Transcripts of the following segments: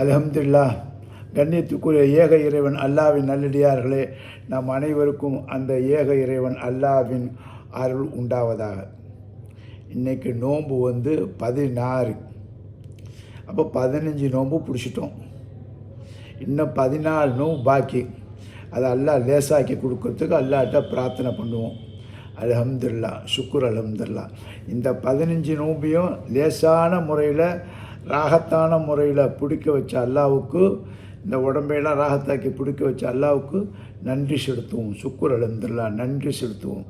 அலஹம்துல்லா கண்ணியத்துக்குரிய ஏக இறைவன் அல்லாவின் நல்லடியார்களே நம் அனைவருக்கும் அந்த ஏக இறைவன் அல்லாவின் அருள் உண்டாவதாக. இன்றைக்கி நோன்பு வந்து பதினாறு. அப்போ பதினஞ்சு நோன்பு பிடிச்சிட்டோம். இன்னும் பதினாலு நோம்பு பாக்கி. அதை அல்லாஹ் லேசாக்கி கொடுக்கறதுக்கு அல்லாட்ட பிரார்த்தனை பண்ணுவோம். அல்ஹம்துலில்லா சுக்குர் அல்ஹம்துலில்லா இந்த பதினஞ்சு நோம்பியும் லேசான முறையில் ராகத்தான முறையில் பிடிக்க வச்ச அல்லாவுக்கு இந்த உடம்பையெல்லாம் ராகத்தாக்கி பிடிக்க வச்ச அல்லாவுக்கு நன்றி செலுத்துவோம். சுக்குர் எழுந்துடலாம் நன்றி செலுத்துவோம்.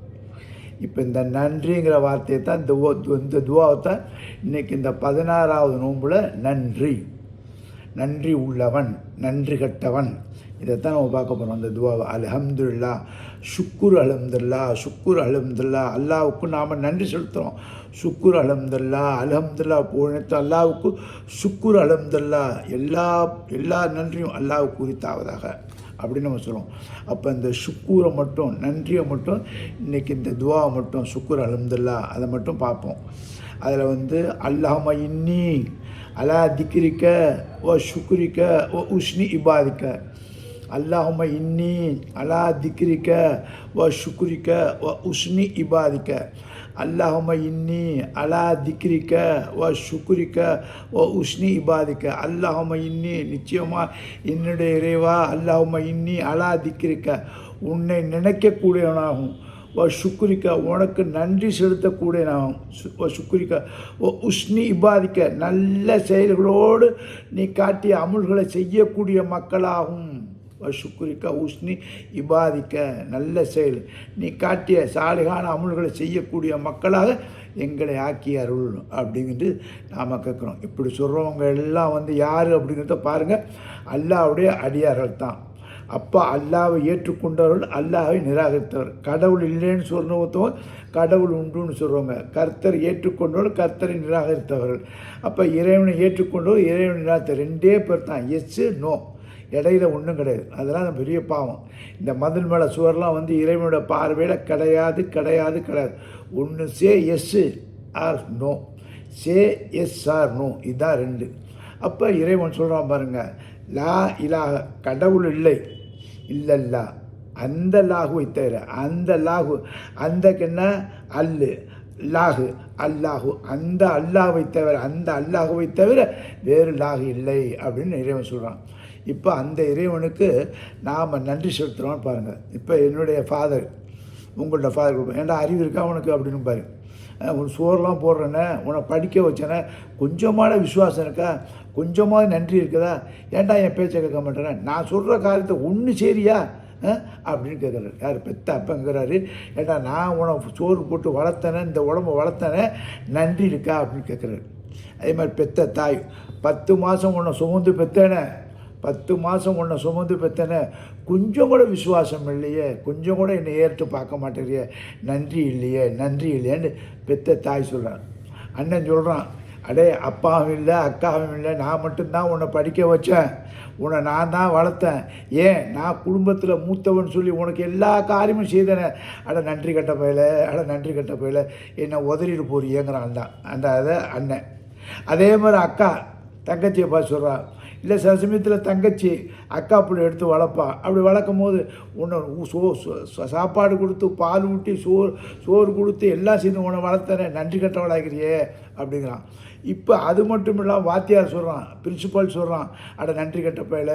இப்போ இந்த நன்றிங்கிற வார்த்தையை தான் துவா இந்த துவாவை தான் இன்றைக்கி இந்த பதினாறாவது நோம்பில் நன்றி. நன்றி உள்ளவன் நன்றி கட்டவன். இதைத்தான் நம்ம பார்க்க போகிறோம் அந்த துவாவை அலஹம்துல்லா சுக்குர் அலம்துல்லா சுக்குர் அலம்துல்லா அல்லாவுக்கு நாம் நன்றி செலுத்துகிறோம் சுக்குர் அலம்துல்லா அலஹம்துல்லா போனத்து அல்லாவுக்கு சுக்குர் அலம்துல்லா எல்லா எல்லா நன்றியும் அல்லாவுக்கு உரித்தாவதாக. அப்படின்னு நம்ம சொல்லுவோம் அப்போ இந்த சுக்கூரை மட்டும் நன்றியை மட்டும் இன்றைக்கி இந்த துவாவை மட்டும் சுக்குர் அலம்துல்லா அதை மட்டும் பார்ப்போம். அதில் வந்து அல்லாம இன்னி அலா திக்ரிக்க ஓ சுக்ரிக்க ஓ உஷ்னி இபாதிக்க. அல்லாஹும இன்னி அலா திக்ரிக்க வ சுக்ரிக்க வ உஷ்னி இபாதிக்க. அல்லாஹும இன்னி அலா திக்ரிக்க வ சுக்ரிக்க வ உஷ்னி இபாதிக்க. அல்லாஹும இன்னி நிச்சயமாக என்னுடைய இறைவா அல்லாஹும இன்னி அலா திக்ரிக்க. உன்னை நினைக்கக்கூடியவனாகும். வ சுக்குரிக்க உனக்கு நன்றி செலுத்தக்கூடியனாகும் சு- ஓ சுக்குரிக்க ஓ உஷ்ணி இபாதிக்க. நல்ல செயல்களோடு நீ காட்டிய அமுல்களை செய்யக்கூடிய மக்களாகும். ஓ சுக்குரிக்க உஷ்ணி இபாதிக்க நல்ல செயல். நீ காட்டிய சாலிகான அமுல்களை செய்யக்கூடிய மக்களாக எங்களை ஆக்கி அருள் அப்படின்ட்டு நாம் கேட்குறோம். இப்படி சொல்கிறவங்க எல்லாம் வந்து யார் அப்படிங்கிறத பாருங்கள் அல்லாவுடைய அடியார்கள் தான். அப்போ அல்லாவை ஏற்றுக்கொண்டவர்கள் அல்லாவை நிராகரித்தவர். கடவுள் இல்லைன்னு சொல்கிறவங்க கடவுள் உண்டுன்னு சொல்கிறவங்க கர்த்தர் ஏற்றுக்கொண்டவர்கள் கர்த்தரை நிராகரித்தவர்கள். அப்போ இறைவனை ஏற்றுக்கொண்டவர் இறைவனை நிராகரித்த ரெண்டே பேர் தான். எஸ்ஸு நோ இடையில ஒன்றும் கிடையாது. அதெல்லாம் பெரிய பாவம். இந்த மதில் மேலே சுவர்லாம் வந்து இறைவனோட பார்வையில் கிடையாது கிடையாது கிடையாது. ஒன்று say yes or no. Say yes or no. இதுதான் ரெண்டு. அப்போ இறைவன் சொல்கிறான் பாருங்கள் லா இலாக கடவுள் இல்லை. இல்லல்லா. அந்த லாகுவை தவிர அந்த லாகு அந்தக்குன்னா அல்லு. லாகு அல்லாஹு. அந்த அல்லாஹுவை தவிர அந்த அல்லாஹுவை தவிர வேறு லாகு இல்லை அப்படின்னு இறைவன் சொல்கிறான் இப்போ அந்த இறைவனுக்கு நாம் நன்றி செலுத்துகிறோம்னு பாருங்கள் இப்போ என்னுடைய ஃபாதர் உங்களோட ஃபாதர் கொடுப்பேன் ஏன்டா அறிவு இருக்கா உனக்கு அப்படின்னு பாரு. உன் சோறுலாம் போடுறேனே உன்னை படிக்க வச்சேனே கொஞ்சமான விசுவாசம் இருக்கா? கொஞ்சமாக நன்றி இருக்குதா? ஏன்டா என் பேச்சை கேட்க மாட்டேனே நான் சொல்கிற காரியத்தை ஒன்று சரியா? அப்படின்னு கேட்குறாரு. யார்? பெத்த அப்பங்கிறாரு. ஏன்டா நான் உனக்கு சோறு போட்டு வளர்த்தனே இந்த உடம்பை வளர்த்தனே நன்றி இருக்கா அப்படின்னு கேட்குறாரு. அதே மாதிரி பெத்த தாய் பத்து மாதம் உன்னை சுமந்து பெத்தேனே பத்து மாதம் உன்னை சுமந்து பெத்தனே கொஞ்சம் கூட விசுவாசம் இல்லையே கொஞ்சம் கூட என்னை ஏற்று பார்க்க மாட்டேறியே. நன்றி இல்லையே நன்றி இல்லையேன்னு பெத்த தாய் சொல்கிறான் அண்ணன் சொல்கிறான் அடே அப்பாவும் இல்லை அக்காவும் இல்லை நான் மட்டும்தான் உன்னை படிக்க வச்சேன். உன்னை நான் தான் வளர்த்தேன். ஏன்? நான் குடும்பத்தில் மூத்தவன் சொல்லி உனக்கு எல்லா காரியமும் செய்தேனே. அட நன்றி கட்ட பயில அட நன்றி கட்ட பயில. என்னை உதறிட்டு போறியேங்கிறான் தான் அந்த அதை அண்ணன். அதே மாதிரி அக்கா தங்கச்சியை பார்த்து சொல்கிறான் இல்லை சில சமயத்தில் தங்கச்சி அக்கா பிள்ளை எடுத்து வளர்ப்பா. அப்படி வளர்க்கும் போது உன்னை சோ சோ- சாப்பாடு கொடுத்து பால் ஊட்டி சோறு சோறு கொடுத்து எல்லாம் சேர்ந்து உன்னை வளர்த்தனே நன்றி கட்டவளாகிறியே அப்படிங்கிறான். இப்போ அது மட்டும் இல்லாமல் வாத்தியார் சொல்கிறான் பிரின்சிபால் சொல்கிறான் அட நன்றி கட்ட பயல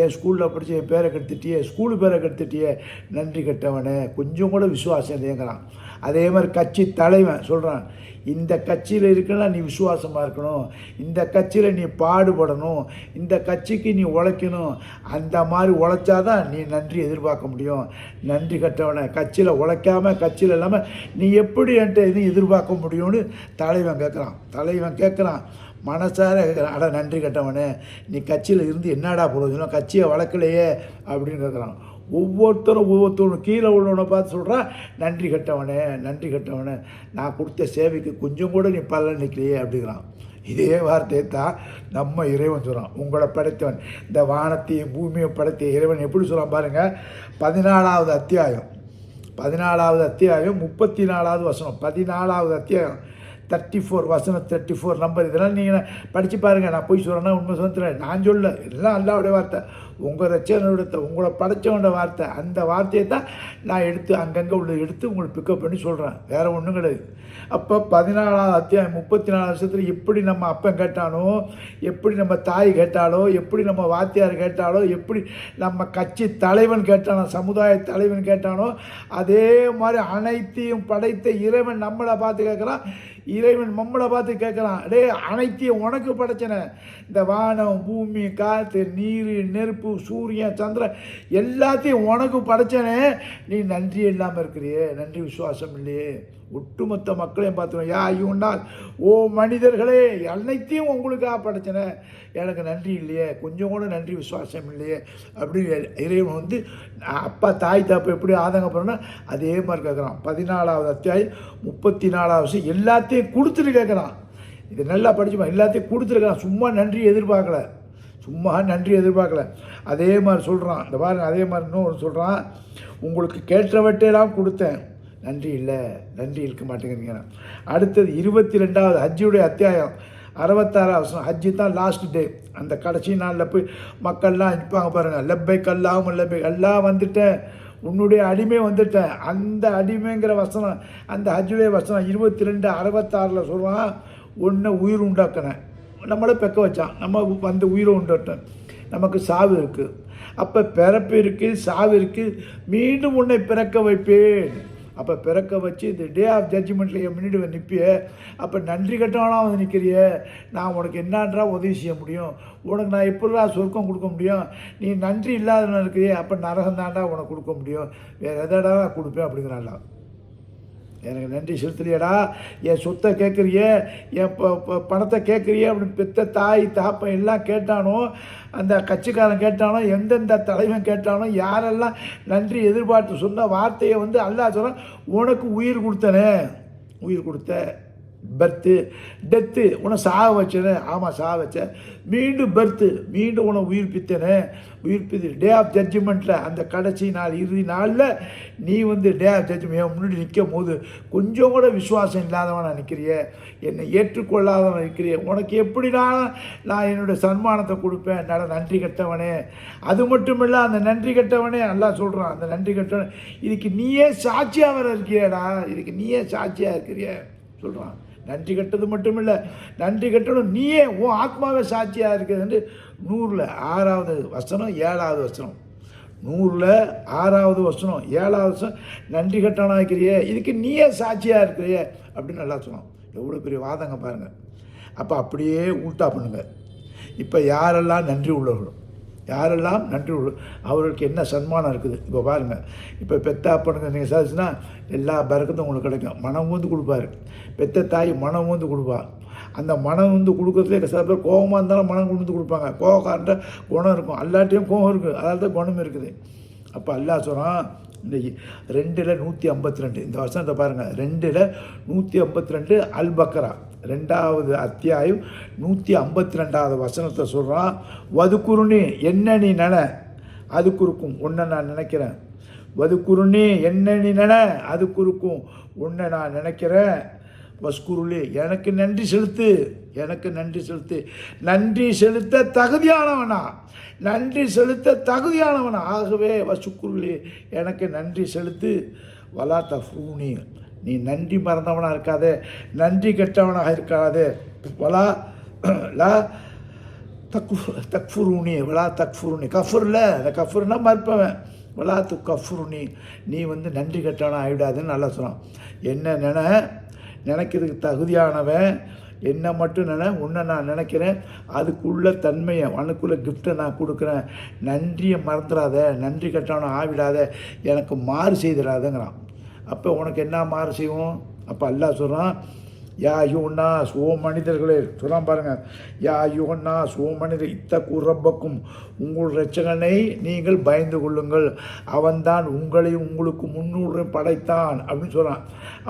என் ஸ்கூலில் படித்து என் பேரை கெடுத்துட்டியே ஸ்கூலு பேரை கெடுத்துட்டியே நன்றி கட்டவனே கொஞ்சம் கூட விசுவாசம் இல்லைங்கிறான் அதே மாதிரி கட்சி தலைவன் சொல்கிறான் இந்த கட்சியில் இருக்கனா நீ விசுவாசமாக இருக்கணும் இந்த கட்சியில் நீ பாடுபடணும் இந்த கட்சிக்கு நீ உழைக்கணும் அந்த மாதிரி உழைச்சாதான் நீ நன்றி எதிர்பார்க்க முடியும். நன்றி கட்டவனை கட்சியில் உழைக்காம கட்சியில் இல்லாமல் நீ எப்படி என்கிட்ட எதுவும் எதிர்பார்க்க முடியும்னு தலைவன் கேட்குறான். தலைவன் கேட்குறான் மனசார அட நன்றி கட்டவனே நீ கட்சியில் இருந்து என்னடா பிரயோஜனம் கட்சியை வளர்க்கலையே அப்படின்னு கேட்குறான். ஒவ்வொருத்தரும் ஒவ்வொருத்தரும் கீழே உள்ளவனை பார்த்து சொல்கிறான் நன்றி கட்டவனே நன்றி கட்டவனே நான் கொடுத்த சேவைக்கு கொஞ்சம் கூட நீ பலன் நிற்கலையே அப்படிங்கிறான். இதே வார்த்தையை தான் நம்ம இறைவன் சொல்கிறான் உங்களை படைத்தவன் இந்த வானத்தையும் பூமியும் படைத்த இறைவன் எப்படி சொல்கிறான் பாருங்கள் பதினாலாவது அத்தியாயம். பதினாலாவது அத்தியாயம் முப்பத்தி நாலாவது வசனம். பதினாலாவது அத்தியாயம். தேர்ட்டி ஃபோர் வசனம் தேர்ட்டி ஃபோர் நம்பர் இதெல்லாம் நீங்கள் படித்து பாருங்கள் நான் போய் சொல்கிறேன்னா உண்மை சொல்லுறேன் நான் சொல்ல எல்லாம் அல்லாவுடைய வார்த்தை. உங்கள் ரச்சனோட உங்களை படைச்சவனோட வார்த்தை அந்த வார்த்தையை தான் நான் எடுத்து அங்கங்கே உள்ள எடுத்து உங்களுக்கு பிக்கப் பண்ணி சொல்கிறேன் வேறு ஒன்றும் கிடையாது. அப்போ பதினாலாவது அத்தியாயம் முப்பத்தி நாலு வருஷத்தில் எப்படி நம்ம அப்பன் கேட்டானோ எப்படி நம்ம தாய் கேட்டாலோ எப்படி நம்ம வாத்தியார் கேட்டாலோ எப்படி நம்ம கட்சி தலைவன் கேட்டானோ சமுதாய தலைவன் கேட்டானோ அதே மாதிரி அனைத்தையும் படைத்த இறைவன் நம்மளை பார்த்து கேட்குறான். இறைவன் நம்மளை பார்த்து கேட்குறான். டே அனைத்தையும் உனக்கு படைச்சன. இந்த வானம் பூமி காற்று நீர் நெருப்பு சூரியன் சந்திரன் எல்லாத்தையும் உனக்கு படைச்சனே. நீ நன்றி இல்லாமல் இருக்கிறியே. நன்றி விசுவாசம் இல்லையே. ஒட்டுமொத்த மக்களையும் பார்த்துருவோம் யா ஐயோனால் ஓ மனிதர்களே அனைத்தையும் உங்களுக்காக படைச்சன. எனக்கு நன்றி இல்லையே. கொஞ்சம் கூட நன்றி விசுவாசம் இல்லையே. அப்படி இறைவன் வந்து அப்பா தாய் தாப்பு எப்படி ஆதங்கப்படுறோன்னா அதே மாதிரி கேட்குறான். பதினாலாவது அத்தியாயம் முப்பத்தி நாலாவது எல்லாத்தையும் கொடுத்துட்டு கேட்குறான். இது நல்லா படிச்சுப்பான் எல்லாத்தையும் கொடுத்துருக்கான் சும்மா நன்றி எதிர்பார்க்கல. சும்மா நன்றி எதிர்பார்க்கல. அதே மாதிரி சொல்கிறான் இந்த பாருங்க அதே மாதிரி இன்னும் சொல்கிறான் உங்களுக்கு கேட்டவற்றையெல்லாம் கொடுத்தேன். நன்றி இல்லை. நன்றி இருக்க மாட்டேங்கிறீங்க அடுத்தது இருபத்தி ரெண்டாவது ஹஜ்ஜியுடைய அத்தியாயம். அறுபத்தாறாவது வருஷம் ஹஜ்ஜி தான் லாஸ்ட் டே அந்த கடைசி நாளில் போய் மக்கள்லாம் நிற்பாங்க பாருங்கள் லெப்பை கல்லாம் லெப்பை. எல்லாம் வந்துட்டேன். உன்னுடைய அடிமை வந்துட்டேன். அந்த அடிமைங்கிற வசனம் அந்த ஹஜ்ஜுடைய வசனம் இருபத்தி ரெண்டு அறுபத்தாறில் சொல்கிறான் ஒன்று உயிர் உண்டாக்கினேன். நம்மளை பெக்க வச்சான் நம்ம வந்து உயிரை உண்டுட்டோம் நமக்கு சாவு இருக்குது அப்போ பிறப்பு இருக்குது சாவு இருக்குது மீண்டும் உன்னை பிறக்க வைப்பேன். அப்போ பிறக்க வச்சு இந்த டே ஆஃப் ஜட்ஜ்மெண்ட்டில் என் முன்னாடி நிற்பிய அப்போ நன்றி கட்டவனாக வந்து நிற்கிறிய நான் உனக்கு என்னன்றா உதவி செய்ய முடியும்? உனக்கு நான் எப்படிடா சொர்க்கம் கொடுக்க முடியும்? நீ நன்றி இல்லாதவன் இருக்கிறியே அப்போ நரகம் தாண்டா உனக்கு கொடுக்க முடியும். வேறு எதடா நான் கொடுப்பேன் அப்படிங்கிறான்லாம் எனக்கு நன்றி செலுத்தலையடா. என் சொத்தை கேட்குறிய என் ப ப- பணத்தை கேட்குறிய அப்படின்னு பெத்த தாய் தாப்பன் எல்லாம் கேட்டானோ அந்த கட்சிக்காரன் கேட்டானோ எந்தெந்த தலைவன் கேட்டானோ யாரெல்லாம் நன்றி எதிர்பார்த்து சொன்ன வார்த்தையை வந்து அல்லா சொல்கிறான் உனக்கு உயிர் கொடுத்தனே. உயிர் கொடுத்த பர்த்து டெத்து உன்னை சாக வச்சேனே. ஆமாம் சாக வச்சேன் மீண்டும் பர்த்து மீண்டும் உன்னை உயிர்ப்பித்தேனே. உயிர்ப்பித்து டே ஆஃப் ஜட்ஜ்மெண்ட்டில் அந்த கடைசி நாள் இறுதி நாளில் நீ வந்து டே ஆஃப் ஜட்ஜ்மெண்ட் முன்னாடி நிற்கும் போது கொஞ்சம் கூட விசுவாசம் இல்லாதவனா நிற்கிறிய என்னை ஏற்றுக்கொள்ளாதவன் நிற்கிறிய உனக்கு எப்படினா நான் என்னுடைய சன்மானத்தை கொடுப்பேன். என்னால் நன்றி கட்டவனே. அது மட்டும் இல்லை அந்த நன்றி கட்டவனே நல்லா சொல்கிறான் அந்த நன்றி கட்டவனே இதுக்கு நீயே சாட்சியாக வர இருக்கிறியடா இதுக்கு நீயே சாட்சியாக இருக்கிறிய சொல்கிறான் நன்றி கட்டது மட்டும் இல்லை நன்றி கட்டணும் நீயே உன் ஆத்மாவே சாட்சியாக இருக்குதுன்னு நூறில் ஆறாவது வசனம் ஏழாவது வசனம். நூறில் ஆறாவது வசனம் ஏழாவது வசனம் நன்றி கட்டணம் இருக்கிறியே இதுக்கு நீயே சாட்சியாக இருக்கிறியே அப்படின்னு நல்லா சொன்னோம். எவ்வளோ பெரிய வாதங்க பாருங்கள் அப்போ அப்படியே உல்ட்டா பண்ணுங்க. இப்போ யாரெல்லாம் நன்றி உள்ளவர்களும் யாரெல்லாம் நன்றி அவர்களுக்கு என்ன சன்மானம் இருக்குது? இப்போ பாருங்கள் இப்போ பெத்த அப்பனுக்கு நீங்கள் சாதிச்சுன்னா எல்லா பறக்கத்தும் உங்களுக்கு கிடைக்கும். மனம் வந்து கொடுப்பாரு. பெத்த தாய் மனம் வந்து கொடுப்பா. அந்த மனம் வந்து கொடுக்கறதுல சில பேர் கோபமாக இருந்தாலும் மனம் கொண்டு வந்து கொடுப்பாங்க. கோபக்காரன்ற குணம் இருக்கும். எல்லாட்டையும் கோபம் இருக்குது அதால் தான் குணம் இருக்குது. அப்போ அல்லா சொல்கிறான் இன்னைக்கு ரெண்டில் நூற்றி ஐம்பத்தி ரெண்டு. இந்த வருஷத்தை பாருங்கள் ரெண்டில் நூற்றி ஐம்பத்தி ரெண்டு அல் பக்ரா ரெண்டாவது அத்தியாயம் நூற்றி ஐம்பத்தி ரெண்டாவது வசனத்தை சொல்கிறான் வதுக்குருணி என்ன நீ நன? அது குறுக்கும் உன்னை நான் நினைக்கிறேன். வதுக்குருணி என்ன நீ நன? அது குறுக்கும் உன்னை நான் நினைக்கிறேன். வஸ்குருளி எனக்கு நன்றி செலுத்து. எனக்கு நன்றி செலுத்து. நன்றி செலுத்த தகுதியானவனா? நன்றி செலுத்த தகுதியானவனா? ஆகவே வசுக்குருளி எனக்கு நன்றி செலுத்து. வலா தஃப்ரூனி நீ நன்றி மறந்தவனாக இருக்காதே நன்றி கெட்டவனாக இருக்காது. வலா லா தக்கு தக்ஃபுருனி விழா தக்ஃபுருனி. கஃபுரில் அந்த கஃபுர்னா மறுப்பவன். விழா து கஃபுருனி. நீ வந்து நன்றி கெட்டவனாக ஆகிடாதுன்னு நல்லா சொன்னான் என்ன நினை நினைக்கிறதுக்கு தகுதியானவன். என்ன மட்டும் நினை உன்னை நான் நினைக்கிறேன். அதுக்குள்ள தன்மையை உனக்குள்ள கிஃப்ட்டை நான் கொடுக்குறேன். நன்றியை மறந்துடாத நன்றி கெட்டவனை ஆவிடாத எனக்கு மாறு செய்திடாதங்கிறான். அப்போ உனக்கு என்ன மாறு செய்வோம்? அப்போ அல்லாஹ் சொல்கிறான் யா யூனா சோ மனிதர்களே சொல்லாம் பாருங்கள் யா யூனா சோ மனிதர் இத்த குரப்பக்கும் உங்கள் ரச்சகனை நீங்கள் பயந்து கொள்ளுங்கள். அவன்தான் உங்களையும் உங்களுக்கு முன்னூறு படைத்தான் அப்படின்னு சொல்கிறான்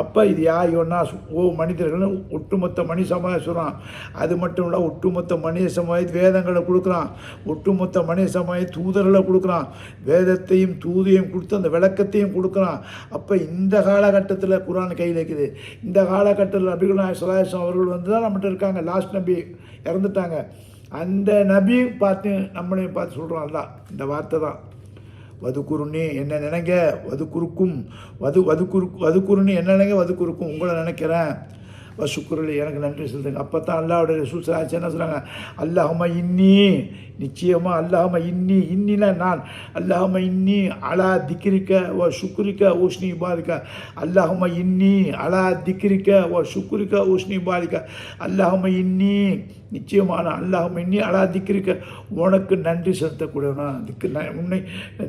அப்போ இது யா யோனா ஓ மனிதர்கள் ஒட்டுமொத்த மனித சமுதாயம் சொல்கிறான் அது மட்டும் இல்லை ஒட்டுமொத்த மனித சமுதாய வேதங்களை கொடுக்குறான். ஒட்டுமொத்த மனித சமுதாய தூதர்களை கொடுக்குறான். வேதத்தையும் தூதையும் கொடுத்து அந்த விளக்கத்தையும் கொடுக்குறான். அப்போ இந்த காலகட்டத்தில் குரான் கையில் இருக்குது இந்த காலகட்டத்தில் நபிகள் ரசூல் சலாஹம் அவர்கள் வந்து தான் நம்மகிட்ட இருக்காங்க. லாஸ்ட் நபி இறந்துட்டாங்க. அந்த நபியும் பார்த்து நம்மளையும் பார்த்து சொல்கிறோம் அல்ல இந்த வார்த்தை தான். வதுக்குருன்னு என்ன நினைங்க? வதுக்குறுக்கும் வது வதுக்குறு வதுக்குருன்னு என்ன நினைங்க? வதுக்குறுக்கும் உங்களை நினைக்கிறேன். வசுக்குரல் எனக்கு நன்றி செலுத்துங்க அப்போ தான் அல்லாவுடைய ஆச்சு என்ன சொல்கிறாங்க அல்லாஹும இன்னி. நிச்சயமாக அல்லாஹும இன்னி. இன்னில நான் அல்லாஹும இன்னி அலா திக்ரிக்க ஓ சுக்ரிக்க ஊஷ்ணி பாதிக்க அல்லாஹும இன்னி அலா திக்ரிக்க ஓ சுக்ரிக்க ஊஷ்ணி பாதிக்க அல்லாஹும இன்னி நிச்சயமான அல்லாஹ் இன்னி அலா திக்கிரிக்க உனக்கு நன்றி செலுத்தக்கூடியவனா திக்கு ந- உன்னை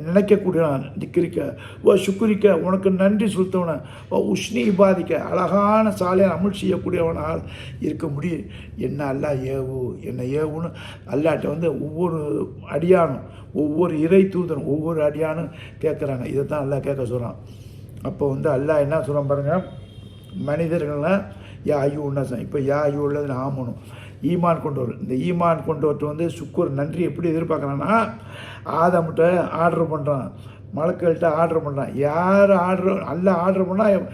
நினைக்கக்கூடியவன் திக்ரிக்க ஓ சுக்குரிக்க உனக்கு நன்றி செலுத்தவன. ஓ உஷ்ணி பாதிக்க அழகான சாலையை அமுல் செய்யக்கூடியவனால் இருக்க முடியும். என்ன அல்லாஹ் ஏவு என்ன ஏவுன்னு அல்லாட்ட வந்து ஒவ்வொரு அடியானும் ஒவ்வொரு இறை தூதனும் ஒவ்வொரு அடியானும் கேட்குறாங்க. இதை தான் அல்லாஹ் கேட்க சொல்கிறான் அப்போ வந்து அல்லாஹ் என்ன சொல்கிறான் பாருங்கள் மனிதர்கள்லாம் யா ஐயோ உன்னசம் இப்போ யா ஐயோ உள்ளது ஆமணும் ஈமான் கொண்டு வரும் இந்த ஈமான் கொண்டு வரட்டு வந்து சுக்குர் நன்றி எப்படி எதிர்பார்க்குறான்னா ஆதம்கிட்ட ஆர்டர் பண்ணுறான் மலக்கள்கிட்ட ஆர்டர் பண்ணுறான் யார் ஆர்டர் அல்ல ஆர்டர் பண்ணால்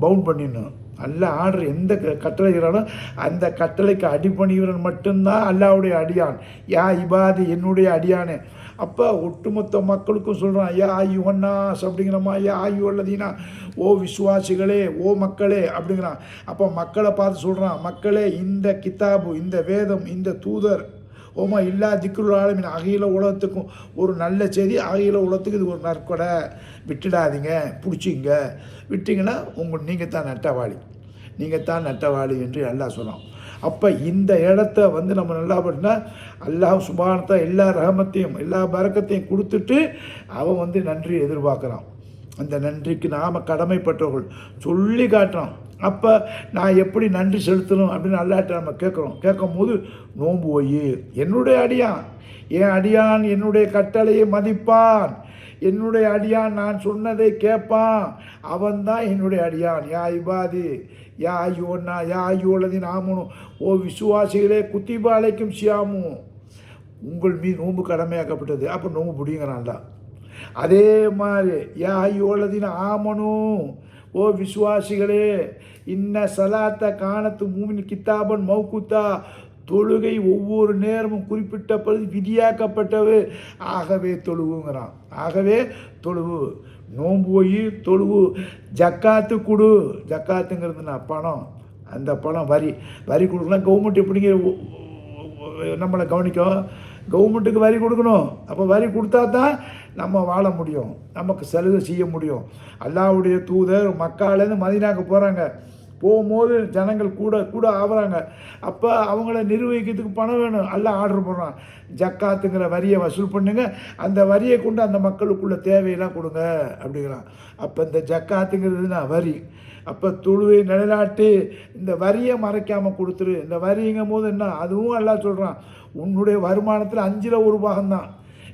பவுண்ட் பண்ணிடணும். அல்ல ஆர்டர் எந்த க- கட்டளை இருக்கிறாலும் அந்த கட்டளைக்கு அடிபணிகிறன் மட்டும்தான் அல்லாவுடைய அடியான். யா இபாதி என்னுடைய அடியானே. அப்போ ஒட்டுமொத்த மக்களுக்கும் சொல்கிறான் யா யுவன்னாஸ் அப்படிங்கிறமா யா யுவல்லதீனா ஓ விசுவாசிகளே ஓ மக்களே அப்படிங்கிறான். அப்போ மக்களை பார்த்து சொல்கிறான் மக்களே இந்த கித்தாபு இந்த வேதம் இந்த தூதர் ஓமா இல்லா திக்குள்ள ஆளுமின் அகில உலகத்துக்கும் ஒரு நல்ல செய்தி அகையில உலகத்துக்கு இது ஒரு நற்கொடை. விட்டுடாதீங்க பிடிச்சிங்க விட்டீங்கன்னா உங்கள் நீங்கள் தான் நட்டவாளி. நீங்கள் தான் நட்டவாளி என்று எல்லாம் சொன்னான். அப்போ இந்த இடத்த வந்து நம்ம நல்லா பண்ணால் அல்லாஹ் சுபானத்தை எல்லா ரகமத்தையும் எல்லா பறக்கத்தையும் கொடுத்துட்டு அவன் வந்து நன்றி எதிர்பார்க்குறான். அந்த நன்றிக்கு நாம் கடமைப்பட்டவர்கள் சொல்லி காட்டுறான். அப்போ நான் எப்படி நன்றி செலுத்தணும் அப்படின்னு அல்லாட்ட நம்ம கேட்குறோம். கேட்கும் போது நோன்பு போய் என்னுடைய அடியான் என் அடியான் என்னுடைய கட்டளையை மதிப்பான். என்னுடைய அடியான் நான் சொன்னதை கேட்பான் அவன்தான் என்னுடைய அடியான். யா இபாதி யா ஐயோன்னா யா ஐயோலதின் ஆமனும் ஓ விசுவாசிகளே குத்திபா அழைக்கும் உங்கள் மீது நோம்பு கடமையாக்கப்பட்டது. அப்போ நோன்பு பிடிங்கிறான்டா அதே மாதிரி யா ஐயோலதின் ஆமனும் ஓ விசுவாசிகளே இன்ன சலாத்த காணத்து மூமின் கித்தாபன் மௌகுத்தா தொழுகை ஒவ்வொரு நேரமும் குறிப்பிட்ட பகுதி விதியாக்கப்பட்டது. ஆகவே தொழுவுங்கிறான் ஆகவே தொழுவு நோன்பு போய் தொழுவு ஜக்காத்து கொடு. ஜக்காத்துங்கிறதுனா பணம். அந்த பணம் வரி. வரி கொடுக்கலாம் கவர்மெண்ட் எப்படிங்க நம்மளை கவனிக்கும்? கவர்மெண்ட்டுக்கு வரி கொடுக்கணும். அப்போ வரி கொடுத்தா தான் நம்ம வாழ முடியும். நமக்கு சலுகை செய்ய முடியும். அல்லாவுடைய தூதர் மக்காலேருந்து மதினாக்கு போகிறாங்க போகும்போது ஜனங்கள் கூட கூட ஆகுறாங்க அப்போ அவங்கள நிர்வகிக்கிறதுக்கு பணம் வேணும். எல்லாம் ஆர்டர் பண்ணுறான் ஜக்காத்துங்கிற வரியை வசூல் பண்ணுங்கள் அந்த வரியை கொண்டு அந்த மக்களுக்குள்ள தேவையெல்லாம் கொடுங்க அப்படிங்கிறான். அப்போ இந்த ஜக்காத்துங்கிறது தான் வரி. அப்போ தொழுவை நிலைநாட்டு இந்த வரியை மறைக்காமல் கொடுத்துரு. இந்த வரிங்கும் போது என்ன? அதுவும் எல்லாம் சொல்கிறான் உன்னுடைய வருமானத்தில் அஞ்சில் ஒரு பாகம்தான்.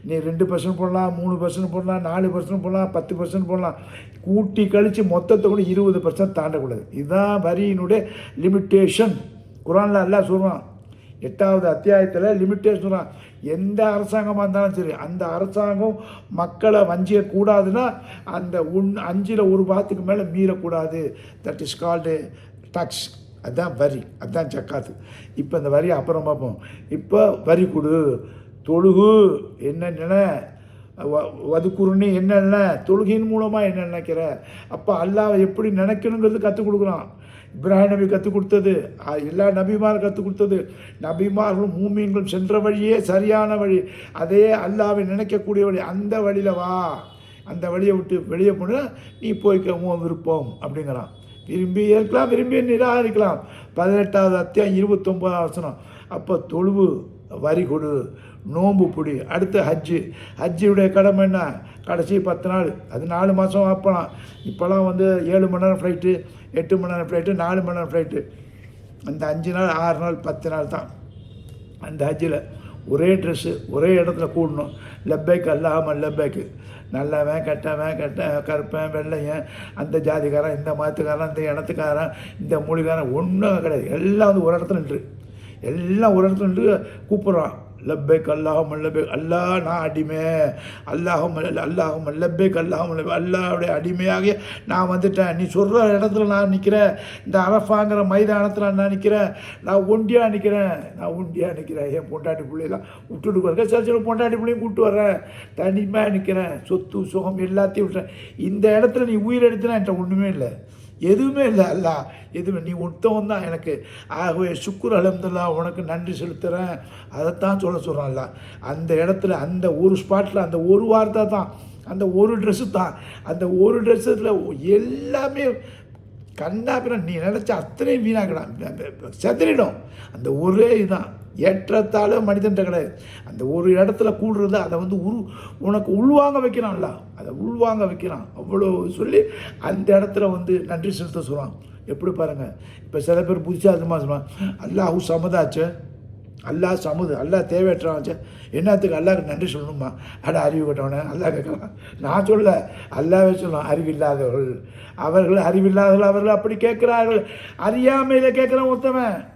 நீ ரெண்டு பர்சன்ட் போடலாம் மூணு பர்சன்ட் போடலாம் நாலு பர்சன்ட் போடலாம் பத்து பர்சன்ட் போடலாம். கூட்டி கழித்து மொத்தத்தை கூட இருபது பர்சன்ட் தாண்டக்கூடாது. இதுதான் வரியினுடைய லிமிட்டேஷன் குரானில் எல்லாம் சொல்கிறான் எட்டாவது அத்தியாயத்தில் லிமிட்டேஷன் சொல்கிறான் எந்த அரசாங்கமாக இருந்தாலும் சரி அந்த அரசாங்கம் மக்களை வஞ்சிக்கக்கூடாதுன்னா அந்த உன் அஞ்சில் ஒரு பாத்துக்கு மேலே மீறக்கூடாது. தட் இஸ் கால்டு டாக்ஸ் அதுதான் வரி அதுதான் ஜக்காத்து. இப்போ இந்த வரி அப்புறம் பார்ப்போம். இப்போ வரி கொடு. தொழுகு என்னென்ன நினை வ- என்னென்ன தொழுகையின் மூலமாக என்ன நினைக்கிற? அப்போ அல்லாவை எப்படி நினைக்கணுங்கிறது கற்றுக் கொடுக்குறான் இப்ராஹிம் நபி கற்றுக் கொடுத்தது எல்லா நபிமாரும் கற்றுக் கொடுத்தது. நபிமார்களும் மூமியங்களும் சென்ற வழியே சரியான வழி. அதே அல்லாவை நினைக்கக்கூடிய வழி. அந்த வழியில் வா. அந்த வழியை விட்டு வெளியே போனால் நீ போய்க்க விருப்பம் அப்படிங்கிறான். விரும்பி ஏற்கலாம் விரும்பி நிராகரிக்கலாம். பதினெட்டாவது அத்தியாயம் இருபத்தொம்போதாவது வசனம். அப்போ தொழுவு வரி கொடு. நோன்பு பிடி அடுத்து ஹஜ்ஜு. ஹஜ்ஜியுடைய கடமை என்ன? கடைசி பத்து நாள். அது நாலு மாதம் வைப்பலாம் இப்போலாம் வந்து ஏழு மணி நேரம் ஃப்ளைட்டு எட்டு மணி நேரம் ஃப்ளைட்டு நாலு மணி நேரம் ஃப்ளைட்டு அந்த அஞ்சு நாள் ஆறு நாள் பத்து நாள் தான் அந்த ஹஜ்ஜில். ஒரே ட்ரெஸ்ஸு ஒரே இடத்துல கூடணும். லெப்பைக்கு அல்லாமல் லெப்பைக்கு நல்லவன் கெட்டவன் கெட்ட கருப்பன் வெள்ளையன் அந்த ஜாதிக்காரன் இந்த மதத்துக்காரன் இந்த இனத்துக்காரன் இந்த மொழிக்காரன் ஒன்றும் கிடையாது. எல்லாம் வந்து ஒரு இடத்துல நின்று. எல்லாம் ஒரு இடத்துல நின்று கூப்பிட்றான். லப்பைக் அல்லாஹும் லப்பைக். அல்லாஹ் நான் அடிமை. அல்லாஹும் அல்லாஹும் லப்பைக் அல்லாஹும் லப்பைக். அல்லாவுடைய அடிமையாக நான் வந்துட்டேன். நீ சொல்கிற இடத்துல நான் நிற்கிறேன் இந்த அரஃபாங்கிற மைதானத்தில் நான் நிற்கிறேன் நான் ஒண்டியாக நிற்கிறேன் நான் ஒண்டியாக நிற்கிறேன் என் பொண்டாட்டி பிள்ளைலாம் விட்டுட்டு வரேன் சில சில பொண்டாட்டி பிள்ளையும் கூப்பிட்டு வர்றேன். தனிமையாக நிற்கிறேன் சொத்து சுகம் எல்லாத்தையும் விட்டுறேன். இந்த இடத்துல நீ உயிர் எடுத்துனா என்கிட்ட ஒன்றுமே இல்லை. எதுவுமே இல்லை அல்ல. எதுவுமே நீ உத்தவம் தான் எனக்கு. ஆகவே சுக்குர் அலம்துல்லா உனக்கு நன்றி செலுத்துகிறேன் அதைத்தான் சொல்ல சொல்கிறான்ல அந்த இடத்துல அந்த ஒரு ஸ்பாட்டில் அந்த ஒரு வார்த்தை தான். அந்த ஒரு ட்ரெஸ்ஸு தான். அந்த ஒரு ட்ரெஸ்ஸில் எல்லாமே கண்ணாப்பின நீ நினச்ச அத்தனையும் வீணாக்கலாம் செதறிடும். அந்த ஒரே இதுதான் ஏற்றத்தாழ மனிதன்ற கிடையாது அந்த ஒரு இடத்துல கூடுறது அதை வந்து உரு உனக்கு உள்வாங்க வைக்கிறான்ல அதை உள்வாங்க வைக்கிறான் அவ்வளோ சொல்லி அந்த இடத்துல வந்து நன்றி செலுத்த சொல்கிறான் எப்படி பாருங்கள் இப்போ சில பேர் புதுசாக அதுமா சொல்லுவாங்க அல்லாஹ் சமதாச்சு. அல்லாஹ் சமுது அல்லா தேவையற்றவன் என்னத்துக்கு அல்லாவுக்கு நன்றி சொல்லணுமா? அட அறிவு கட்டவனே அல்லாஹ் கேட்கலாம் நான் சொல்ல அல்லாவே சொல்லலாம் அறிவில்லாதவர்கள். அவர்கள் அறிவில்லாதவர்கள் அவர்கள் அப்படி கேட்குறார்கள். அறியாமையில் கேட்குறான் ஒருத்தவன்.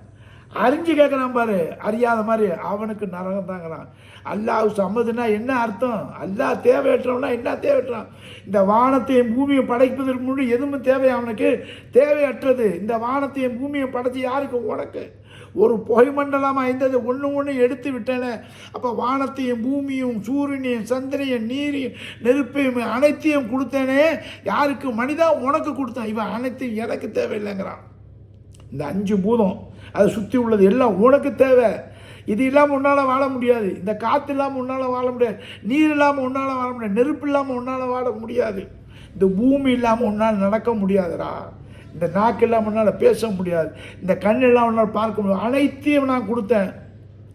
அறிஞ்சு கேட்குறான் பாரு. அறியாத மாதிரி அவனுக்கு நரகம் தாங்கிறான். அல்லாஹ் சம்மதுன்னா என்ன அர்த்தம்? அல்லாஹ் தேவையற்றவனா என்ன தேவையற்றான்? இந்த வானத்தையும் பூமியை படைப்பதற்கு முன்னாடி எதுவும் தேவை அவனுக்கு? தேவையற்றது. இந்த வானத்தையும் பூமியை படைச்சி யாருக்கு? உனக்கு. ஒரு புகைமண்டலமாக இருந்தது ஒன்று ஒன்று எடுத்து விட்டன. அப்போ வானத்தையும் பூமியும் சூரியனையும் சந்திரையும் நீரையும் நெருப்பையும் அனைத்தையும் கொடுத்தேனே. யாருக்கு? மனிதா உனக்கு கொடுத்தான். இவன் அனைத்தையும் எனக்கு தேவையில்லைங்கிறான். இந்த அஞ்சு பூதம் அதை சுற்றி உள்ளது எல்லாம் உனக்கு தேவை. இது இல்லாமல் உன்னால் வாழ முடியாது. இந்த காற்று இல்லாமல் உன்னால் வாழ முடியாது. நீர் இல்லாமல் உன்னால் வாழ முடியாது. நெருப்பு இல்லாமல் உன்னால் வாழ முடியாது. இந்த பூமி இல்லாமல் உன்னால் நடக்க முடியாதுடா. இந்த நாக்கு இல்லாமல் உன்னால் பேச முடியாது. இந்த கண் இல்லாமல் உன்னால் பார்க்க முடியாது. அனைத்தையும் நான் கொடுத்தேன்.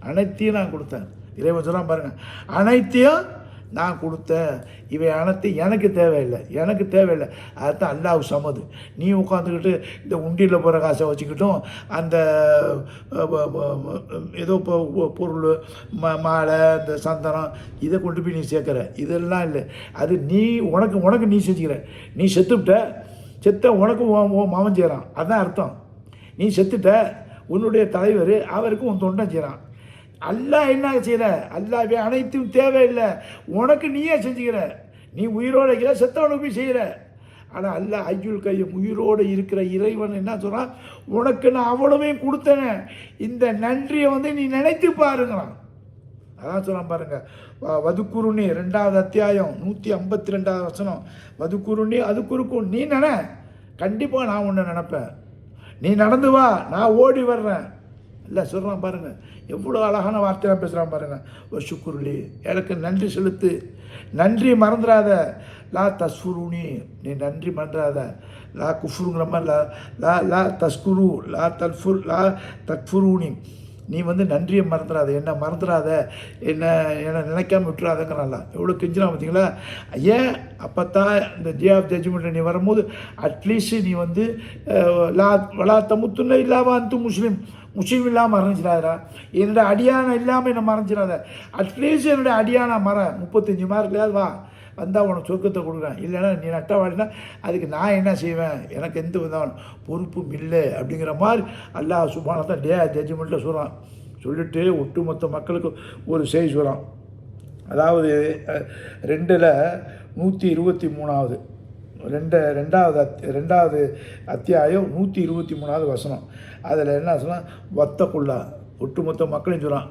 அனைத்தையும் நான் கொடுத்தேன். இறைவன் சொல்லாம் பாருங்கள் அனைத்தையும் நான் கொடுத்தேன் இவை அனைத்து எனக்கு தேவையில்லை எனக்கு தேவையில்லை. அதுதான் அல்லாஹ் சமது. நீ உட்காந்துக்கிட்டு இந்த உண்டியில் போகிற காசை வச்சுக்கிட்டும் அந்த ஏதோ இப்போ பொருள் ம மாலை இந்த சந்தனம் இதை கொண்டு போய் நீ சேர்க்குற. இதெல்லாம் இல்லை. அது நீ உனக்கு உனக்கு நீ செஞ்சுக்கிற. நீ செத்துவிட்ட செத்த உனக்கு மாமன் செய்கிறான் அதுதான் அர்த்தம். நீ செத்துட்ட உன்னுடைய தலைவர் அவருக்கு உன் தொண்டன் செய்கிறான் அல்லாஹ் என்ன செய்கிற அல்லாவே அனைத்தும் தேவையில்லை. உனக்கு நீயே செஞ்சுக்கிற. நீ உயிரோட இருக்கிற செத்தவனுக்கு போய் செய்கிற ஆனால் அல்லா ஐயுல் கையும் உயிரோடு இருக்கிற இறைவன் என்ன சொல்கிறான் உனக்கு நான் அவ்வளவையும் கொடுத்தேனே. இந்த நன்றியை வந்து நீ நினைத்து பாருங்கிறான் அதான் சொல்கிறான் பாருங்கள் வ- வதுக்குருணி ரெண்டாவது அத்தியாயம் நூற்றி ஐம்பத்தி ரெண்டாவது வசனம். வதுக்குருணி அது குறுக்கும் நீ நினை. கண்டிப்பாக நான் ஒன்று நினப்பேன். நீ நடந்து வா நான் ஓடி வர்றேன். இல்லை சொல்கிறான் பாருங்கள் எவ்வளோ அழகான வார்த்தையெல்லாம் பேசுகிறான் பாருங்கள் ஒரு சுக்குருளி எனக்கு நன்றி செலுத்து. நன்றி மறந்துடாத லா தஸ்குருனி நீ நன்றி மறந்துடாத லா குஃபுருங்கிற மாதிரி லா லா லா தஸ்குரு லா தல்ஃபுர் லா தக்ஃபுருனி. நீ வந்து நன்றியை மறந்துடாத என்ன மறந்துடாத என்ன என்னை நினைக்காம விட்டுறாதங்கிறான்ல. எவ்வளோ கெஞ்சினா பார்த்தீங்களா? ஏன் அப்போ தான் இந்த டே ஆஃப் ஜட்ஜ்மெண்ட் நீ வரும்போது அட்லீஸ்ட் நீ வந்து லா வலா தமுத்துன்னு இல்லாமல் அந்த முஸ்லீம். முஸ்லீம் இல்லாமல் மறைஞ்சிடாதா என்னோட அடியானம் இல்லாமல் என்னை மறைஞ்சிடாத அட்லீஸ்ட் என்னோட அடியானா மற. முப்பத்தஞ்சு மார்க்லையாவது வா. வந்தால் உனக்கு சொர்க்கத்தை கொடுக்குறேன். இல்லைன்னா நீ நட்டவாடினா அதுக்கு நான் என்ன செய்வேன்? எனக்கு எந்த விதமான பொறுப்பும் இல்லை அப்படிங்கிற மாதிரி அல்லாஹ் சுபானத்தை டே ஜட்ஜ்மெண்ட்டில் சொல்கிறான் சொல்லிட்டு ஒட்டுமொத்த மக்களுக்கு ஒரு செய்தி சொல்கிறான் அதாவது ரெண்டில் நூற்றி இருபத்தி மூணாவது ரெண்டு ரெண்டாவது அத் ரெண்டாவது அத்தியாயம் நூற்றி இருபத்தி மூணாவது வசனம். அதில் என்ன சொன்னால் வத்தக்குள்ளா ஒட்டுமொத்த மக்களையும் சொல்கிறான்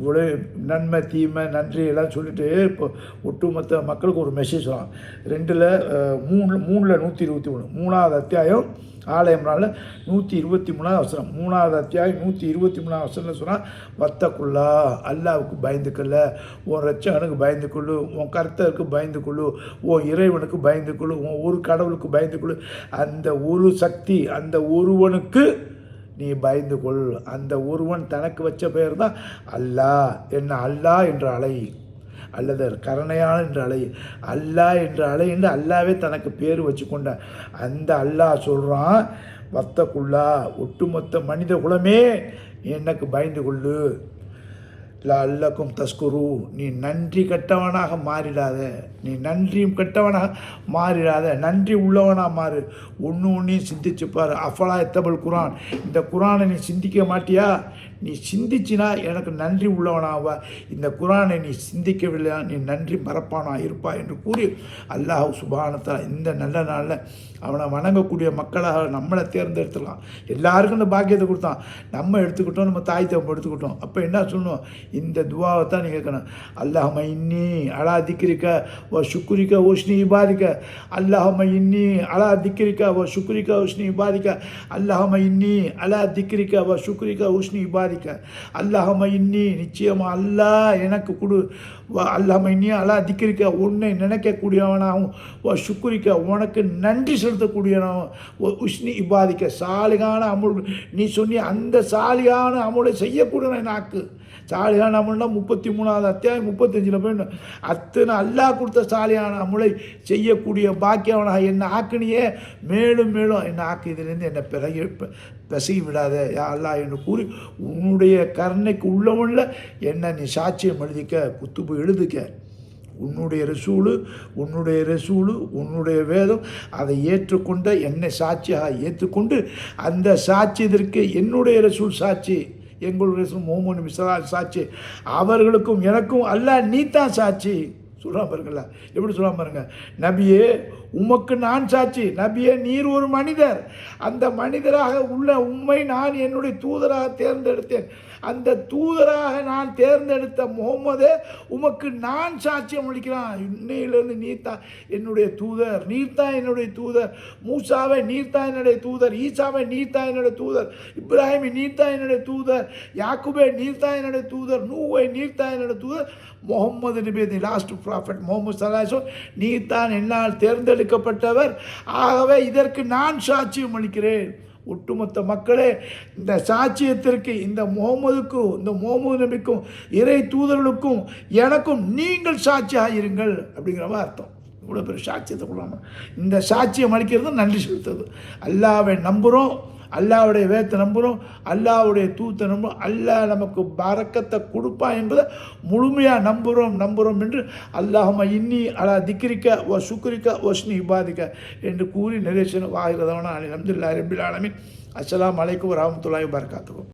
இவ்வளோ நன்மை தீமை நன்றி எல்லாம் சொல்லிட்டு இப்போ ஒட்டுமொத்த மக்களுக்கு ஒரு மெசேஜ் சொல்லலாம் ரெண்டில் மூணு மூணில் நூற்றி இருபத்தி மூணு மூணாவது அத்தியாயம் ஆலயம்னால நூற்றி இருபத்தி மூணாவது அவசரம் மூணாவது அத்தியாயம் நூற்றி இருபத்தி மூணாவது அவசரம்னு சொன்னால் வத்தக்குள்ளா அல்லாவுக்கு பயந்துக்கொள்ள உன் ரச்சகனுக்கு பயந்துக்கொள்ளு. உன் கர்த்தருக்கு பயந்துக்கொள்ளு. உன் இறைவனுக்கு பயந்துக்கொள்ளு. உன் ஒரு கடவுளுக்கு பயந்துக்கொள்ளு. அந்த ஒரு சக்தி அந்த ஒருவனுக்கு நீ பயந்து கொள். அந்த ஒருவன் தனக்கு வச்ச பெயர் தான் அல்லாஹ் என்ன அல்லாஹ் என்ற அலை. அல்லது கருணையான என்ற அலை. அல்லா என்ற அலை என்று அல்லாவே தனக்கு பேர் வச்சு கொண்ட அந்த அல்லாஹ் சொல்கிறான் வத்தக்குள்ளா ஒட்டுமொத்த மனித குலமே எனக்கு பயந்து கொள்ளு? லல்லக்கும் தஸ்குரு நீ நன்றி கெட்டவனாக மாறிடாத. நீ நன்றியும் கெட்டவனாக மாறிடாத. நன்றி உள்ளவனாக மாறு. ஒன்று ஒன்றையும் சிந்திச்சு பாரு. அஃபலா எத்தபல் குரான்? இந்த குரானை நீ சிந்திக்க மாட்டியா? நீ சிந்திச்சினா எனக்கு நன்றி உள்ளவனாவா? இந்த குரானை நீ சிந்திக்கவில்லையா நீ நன்றி மறப்பானா? இருப்பா என்று கூறி அல்லாஹ் சுபானத்தா இந்த நல்ல நாளில் அவனை வணங்கக்கூடிய மக்களாக நம்மளை தேர்ந்தெடுத்துக்கலாம். எல்லாருக்கும் இந்த பாக்கியத்தை கொடுத்தான். நம்ம எடுத்துக்கிட்டோம் நம்ம தாய் தவம் எடுத்துக்கிட்டோம். அப்போ என்ன சொல்லணும்? இந்த துவாவை தான் நீ கேட்கணும். அல்லாஹ் இன்னி அலா திக்கிரிக்க ஓ சுக்குரிக்க ஓஷ்னி இபாதிக்க அல்லாஹ் இன்னி அலா திக்கிரிக்க ஓ சுக்குரிக்க உஷ்னி இபாதிக்க அல்லாஹ் இன்னி அலா திக்கிரிக்க ஓ சுக்குரிக்க உஷ்னி இபாதிக்க அல்லாஹ் இன்னி நிச்சயமாக அல்லாஹ் எனக்கு கொடு. அல்லாஹ் இன்னி அல்லா திக்கிரிக்க உன்னை நினைக்கக்கூடியவனாகவும் ஓ சுக்குரிக்க உனக்கு நன்றி செலுத்தக்கூடியவனாகவும் ஓ உஷ்னி இபாதிக்க சாலிகான அமுல் நீ சொன்னி அந்த சாலிகான அமுலை செய்யக்கூடிய நாக்கு. சாலியான அமுல்னா முப்பத்தி மூணாவது அத்தியாயம் முப்பத்தஞ்சில் போயிடணும் அத்தனை அல்லாஹ் கொடுத்த சாலியான அமுலை செய்யக்கூடிய பாக்கியவனாக என்னை ஆக்கினியே? மேலும் மேலும் என்னை ஆக்கு இதிலேருந்து என்னை பிறகு பிசகி விடாத யா அல்லாஹ் என்று கூறி உன்னுடைய கருணைக்கு உள்ளவன்ல என்ன நீ சாட்சியம் எழுதிக்க குத்துப்பு எழுதுக்க உன்னுடைய ரசூலு உன்னுடைய ரசூலு உன்னுடைய வேதம் அதை ஏற்றுக்கொண்ட என்னை சாட்சியாக ஏற்றுக்கொண்டு அந்த சாட்சியத்திற்கு என்னுடைய ரசூல் சாட்சி எங்களுடைய ரசூல் முகமது சாட்சி. அவர்களுக்கும் எனக்கும் அல்ல நீ தான் சாட்சி. சொல்கிறான் பாருங்கள எப்படி சொல்கிறான் பாருங்க? நபியே உமக்கு நான் சாட்சி. நபியே நீர் ஒரு மனிதர். அந்த மனிதராக உள்ள உண்மை நான் என்னுடைய தூதராக தேர்ந்தெடுத்தேன். அந்த தூதராக நான் தேர்ந்தெடுத்த முகமதே உமக்கு நான் சாட்சியம் அளிக்கிறான். இன்னையிலிருந்து நீர் என்னுடைய தூதர் நீர் என்னுடைய தூதர். மூசாவை நீர் என்னுடைய தூதர் ஈசாவை நீர் என்னுடைய தூதர். இப்ராஹிமை நீர் என்னுடைய தூதர் யாக்குபே நீர் என்னுடைய தூதர் நூவை நீர் என்னுடைய தூதர். முகமது நபி தி லாஸ்ட் ப்ராஃபட் முகமது சலாசோ நீர் என்னால் தேர்ந்தெடுக்கப்பட்டவர். ஆகவே இதற்கு நான் சாட்சியம் அளிக்கிறேன். ஒட்டுமொத்த மக்களே இந்த சாட்சியத்திற்கு இந்த முகமதுக்கும் இந்த முகமது நபிக்கும் இறை தூதர்களுக்கும் எனக்கும் நீங்கள் சாட்சியாக இருங்கள் அப்படிங்கிற அர்த்தம். இவ்வளோ பெரிய சாட்சியத்தை கொள்ளாமல் இந்த சாட்சியம் அளிக்கிறது நன்றி செலுத்துறது. அல்லாவை நம்புகிறோம் அல்லாவுடைய வேத்தை நம்புகிறோம் அல்லாவுடைய தூத்தை நம்புகிறோம் அல்லாஹ் நமக்கு பறக்கத்தை கொடுப்பா என்பதை முழுமையாக நம்புகிறோம் நம்புகிறோம் என்று அல்லாஹம இன்னி அலா திக்ரிக்க ஓ சுக்ரிக்க ஒஸ்னி இபாதிக்க என்று கூறி நிறைவேற்றின வாகிறதவனா அலி அப்துல்லா ரபில் ஆலமின். அஸ்ஸலாமு அலைக்கும் வரஹ்மத்துல்லாஹி வபரகாத்துஹு.